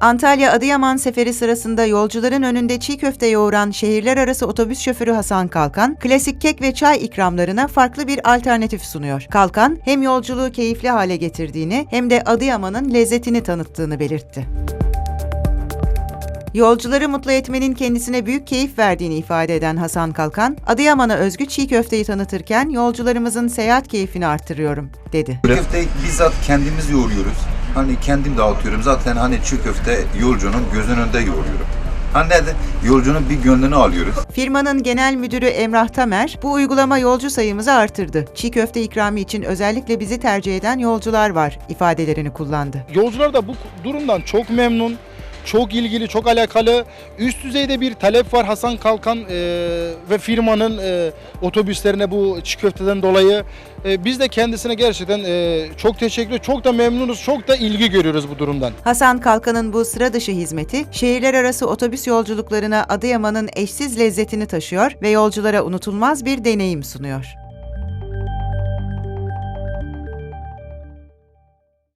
Antalya Adıyaman seferi sırasında yolcuların önünde çiğ köfte yoğuran şehirler arası otobüs şoförü Hasan Kalkan, klasik kek ve çay ikramlarına farklı bir alternatif sunuyor. Kalkan, hem yolculuğu keyifli hale getirdiğini hem de Adıyaman'ın lezzetini tanıttığını belirtti. Yolcuları mutlu etmenin kendisine büyük keyif verdiğini ifade eden Hasan Kalkan, Adıyaman'a özgü çiğ köfteyi tanıtırken yolcularımızın seyahat keyfini artırıyorum, dedi. Köfteyi bizzat kendimiz yoğuruyoruz. Hani kendim dağıtıyorum. Zaten hani çiğ köfte yolcunun gözünün önünde yoğuruyorum. Hani nerede? Yolcunun bir gönlünü alıyoruz. Firmanın genel müdürü Emrah Tamer, bu uygulama yolcu sayımızı artırdı. Çiğ köfte ikramı için özellikle bizi tercih eden yolcular var ifadelerini kullandı. Yolcular da bu durumdan çok memnun, çok ilgili, çok alakalı. Üst düzeyde bir talep var Hasan Kalkan e, ve firmanın e, otobüslerine bu çiğ köfteden dolayı. E, biz de kendisine gerçekten e, çok teşekkür çok da memnunuz, çok da ilgi görüyoruz bu durumdan. Hasan Kalkan'ın bu sıra dışı hizmeti, şehirler arası otobüs yolculuklarına Adıyaman'ın eşsiz lezzetini taşıyor ve yolculara unutulmaz bir deneyim sunuyor.